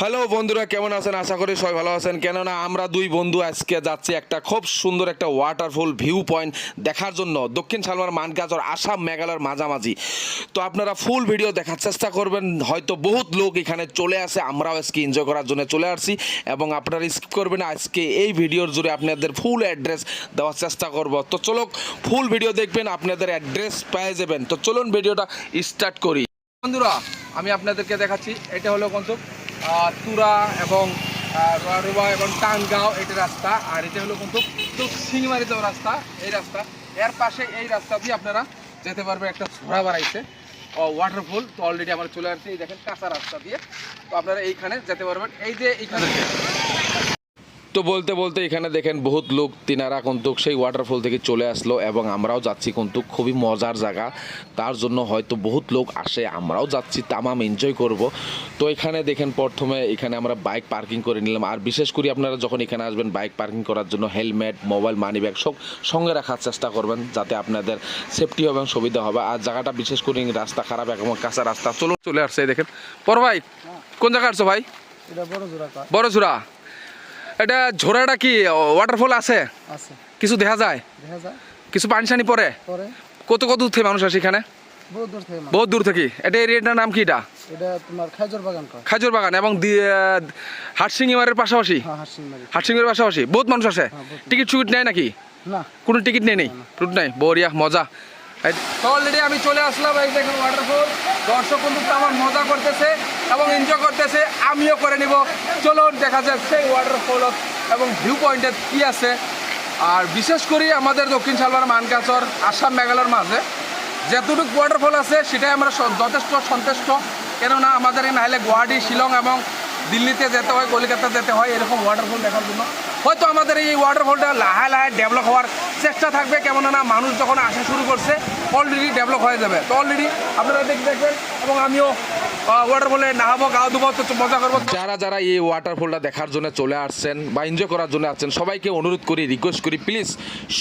Hello বন্ধুরা কেমন আছেন? আশা করি সবাই ভালো আছেন। কেননা আমরা দুই বন্ধু আজকে যাচ্ছি একটা খুব সুন্দর একটা ওয়াটারফল ভিউ পয়েন্ট দেখার জন্য। দক্ষিণ সালমার মানগাজর আসাম মেঘালয়ের মাঝামাঝি। তো আপনারা ফুল ভিডিও দেখার চেষ্টা করবেন। হয়তো বহুত লোক এখানে চলে আসে আমরাও আজকে এনজয় করার জন্য চলে আসছি। এবং আপনারা স্কিপ করবেন আজকে এই ভিডিওর জুড়ে আপনাদের ফুল অ্যাড্রেস দেওয়ার চেষ্টা করব। তো চলো ফুল ভিডিও দেখবেন আপনাদের অ্যাড্রেস পেয়ে যাবেন। তো চলুন ভিডিওটা স্টার্ট করি। বন্ধুরা আমি আপনাদেরকে দেখাচ্ছি এটা হলো আহ, তুরা এবং রোয়া এবং টাঙ্গাও এটা রাস্তা। আর এটা হলো কিন্তু সিংমারি যাওয়ার রাস্তা, এই রাস্তা। এর পাশে এই রাস্তা দিয়ে আপনারা যেতে পারবেন একটা ঝোড়া বাড়াইছে ওয়াটারফল তো অলরেডি আমরা চলে আসছি, এই দেখেন কাঁচা রাস্তা দিয়ে। তো আপনারা এইখানে যেতে পারবেন। এই যে এইখানে তো বলতে বলতে এখানে দেখেন বহুত লোক তিনারা কিন্তু সেই ওয়াটারফল থেকে চলে আসলো এবং আমরাও যাচ্ছি কিন্তু খুবই মজার জায়গা। তার জন্য হয়তো বহুত লোক আসে আমরাও যাচ্ছি তামাম এনজয় করব। তো এখানে দেখেন প্রথমে এখানে আমরা বাইক পার্কিং করে নিলাম। আর বিশেষ করে আপনারা যখন এখানে আসবেন বাইক পার্কিং করার জন্য হেলমেট মোবাইল মানি ব্যাগ সব সঙ্গে রাখার চেষ্টা করবেন যাতে আপনাদের সেফটি হবে এবং সুবিধা হবে। আর জায়গাটা বিশেষ করে রাস্তা খারাপ এবং কাঁচা রাস্তা। চলো চলে আসছে দেখেন। পর ভাই কোন জায়গা আসছো ভাই? বড় জোড়া এটা ঝোড়াটা কি ওয়াটারফল আছে? আছে। কিছু দেখা যায়? কিছু পানি সানি পরে কত কত দূর থেকে মানুষ আসে এখানে? বহুত দূর থেকে এটা এরিয়াটার নাম কি এটা? খাজুর বাগান এবং হাটসিংমারের পাশাপাশি? হ্যাঁ হাসিমারি পাশাপাশি। বহুত মানুষ আসে? হ্যাঁ, টিকিট টুকিট নেয় নাকি? না। কোনো টিকিট নেই নেই? টুট নাই? বরিয়া মজা। অলরেডি আমি চলে আসলাম, এই দেখুন ওয়াটারফল দর্শক বন্ধু আমার মজা করতেছে এবং এনজয় করতেছে, আমিও করে নিব। চলুন, দেখা যাচ্ছে সেই ওয়াটারফল এবং ভিউ পয়েন্টে কি আছে। আর বিশেষ করে আমাদের দক্ষিণ সালবার মানকাচর, আসাম মেঘালয়ের মাঝে যতটুকু ওয়াটারফল আছে, সেটাই আমরা যথেষ্ট সন্তুষ্ট। কেননা আমাদের নাহলে গুয়াহাটি, শিলং এবং দিল্লিতে যেতে হয় কলকাতা যেতে হয়, এরকম ওয়াটারফল দেখার জন্য। হয়তো আমাদের এই ওয়াটারফলটা লাহে লাহে ডেভেলপ হওয়ার চেষ্টা থাকবে, কেননা মানুষ যখন আসা শুরু করছে অলরেডি ডেভেলপ হয়ে যাবে। তো অলরেডি আপনারা দেখ দেখবেন এবং আমিও ওয়াটারফলে নাহাবো গা ধুবো তো মজা করব। যারা যারা এই ওয়াটারফলটা দেখার জন্য চলে আসছেন বা এনজয় করার জন্য আসছেন সবাইকে অনুরোধ করি রিকোয়েস্ট করি প্লিজ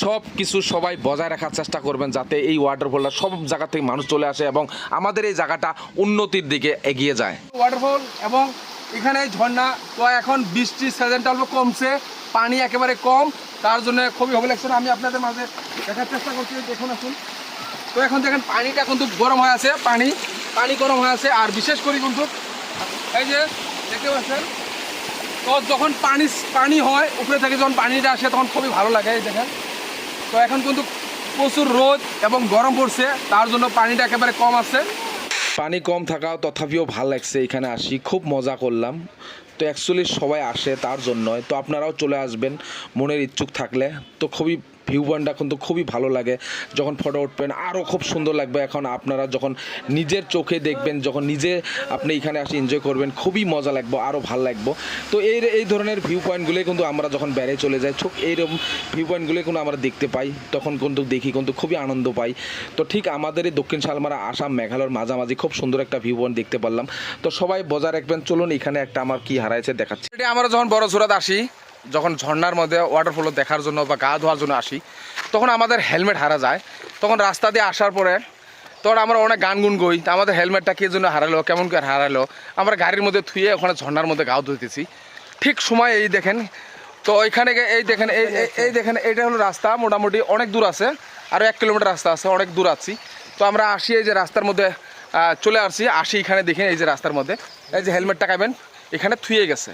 সব কিছু সবাই বজায় রাখার চেষ্টা করবেন যাতে এই ওয়াটারফলটা সব জায়গা থেকে মানুষ চলে আসে এবং আমাদের এই জায়গাটা উন্নতির দিকে এগিয়ে যায়। ওয়াটারফল এবং এখানে ঝর্ণা তো এখন বৃষ্টির সিজনটা অল্প কমছে পানি একেবারে কম তার জন্য খুবই হবে। লাগছে আমি আপনাদের মাঝে দেখার চেষ্টা করছি দেখুন আসুন। তো এখন দেখেন পানিটা কিন্তু গরম হয়ে আছে, পানি পানি গরম হয়ে আছে, আর বিশেষ করে কিন্তু এই যে দেখতে পাচ্ছেন, তো যখন পানি পানি হয়, উপরে থেকে যখন পানিটা আসে, তখন খুবই ভালো লাগে, এই দেখেন। তো এখন কিন্তু প্রচুর রোদ এবং গরম পড়ছে, তার জন্য পানিটা একেবারে কম আছে। পানি কম থাকাও তথাপিও ভালো লাগছে, এখানে আসি, খুব মজা করলাম। তো অ্যাকচুয়ালি সবাই আসে তার জন্যই। তো আপনারাও চলে আসবেন, মনের ইচ্ছুক থাকলে। তো খুবই ভিউ পয়েন্টটা কিন্তু খুবই ভালো লাগে। যখন ফটো উঠবেন আরও খুব সুন্দর লাগবে। এখন আপনারা যখন নিজের চোখে দেখবেন, যখন নিজে আপনি এখানে আসে এনজয় করবেন, খুবই মজা লাগবে আরও ভালো লাগবে। তো এই এই ধরনের ভিউ পয়েন্টগুলো কিন্তু আমরা যখন বেড়ে চলে যাই, ঠিক এইরকম ভিউ পয়েন্টগুলো কিন্তু আমরা দেখতে পাই। তখন কিন্তু দেখি কিন্তু খুবই আনন্দ পাই। তো ঠিক আমাদের এই দক্ষিণ শালমারা, আসাম, মেঘালয়ের মাঝামাঝি খুব সুন্দর একটা ভিউ পয়েন্ট দেখতে পারলাম। তো সবাই বজায় রাখবেন, চলুন এখানে একটা আমার কি হারাইছে দেখাচ্ছি। আমরা যখন বড় সুরাত আসি যখন ঝর্নার মধ্যে ওয়াটারফল দেখার জন্য বা গা ধোয়ার জন্য আসি, তখন আমাদের হেলমেট হারা যায়। তখন রাস্তা দিয়ে আসার পরে তখন আমরা অনেক গান গুন গই আমাদের হেলমেটটা কে জন্য হারালো, কেমন করে হারালো? আমরা গাড়ির মধ্যে থুয়ে ওখানে ঝর্নার মধ্যে গাও ধুতেছি ঠিক সময় এই দেখেন, তো গে- এই দেখেন, এই এই- দেখেন এটা হলো রাস্তা, মোটামুটি অনেক দূর আছে আরও এক কিলোমিটার রাস্তা আছে, অনেক দূর আছি। তো আমরা আসি এই যে রাস্তার মধ্যে চলে আসছি আসি এখানে দেখেন এই যে রাস্তার মধ্যে, এই যে হেলমেটটা খাবেন এখানে থুয়ে গেছে।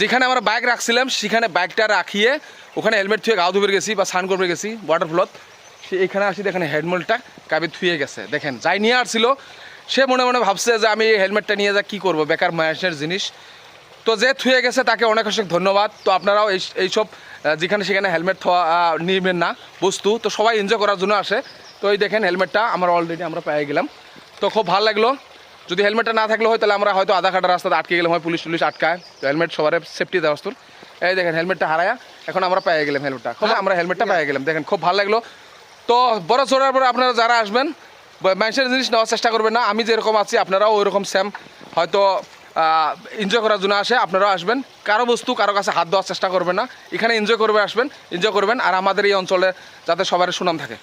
যেখানে আমরা বাইক রাখছিলাম সেখানে বাইকটা রাখিয়ে ওখানে হেলমেট থুয়ে গাও ধুবে গেছি বা স্নান করবে গেছি ওয়াটারফলত সে এখানে আসি দেখেন হেলমেটটা কাবি থুয়ে গেছে। দেখেন যাই নিয়ে আসছিল সে মনে মনে ভাবছে যে আমি হেলমেটটা নিয়ে যা কি করব বেকার মায়াসের জিনিস। তো যে থুয়ে গেছে তাকে অনেক অনেক ধন্যবাদ। তো আপনারাও এই এইসব যেখানে সেখানে হেলমেট থোয়া নেবেন না বস্তু। তো সবাই এনজয় করার জন্য আসে। তো এই দেখেন হেলমেটটা আমরা অলরেডি আমরা পেয়ে গেলাম। তো খুব ভালো লাগল। যদি হেলমেটটা না থাকলে হয়, তাহলে আমরা হয়তো আধা ঘাটা রাস্তাতে আটকে গেলাম, হয় পুলিশ টুলিশ আটকায়। তো হেলমেট সবার সেফটি দেওয়া বস্তুর এই দেখেন, হেলমেটটা হারায়া, এখন আমরা পেয়ে গেলাম হেলমেটটা। খুব আমরা হেলমেটটা পেয়ে গেলাম। দেখেন, খুব ভালো লাগল। তো বড় চড়ার পরে আপনারা যারা আসবেন মানুষের জিনিস নেওয়ার চেষ্টা করবেন না, আমি যেরকম আছি, আপনারাও ওইরকম সেম হয়তো এনজয় করার জন্য আসে, আপনারাও আসবেন। কারও বস্তু, কারও কাছে হাত দেওয়ার চেষ্টা করবেন না। এখানে এনজয় করবে, আসবেন এনজয় করবেন। আর আমাদের এই অঞ্চলে যাতে সবার সুনাম থাকে।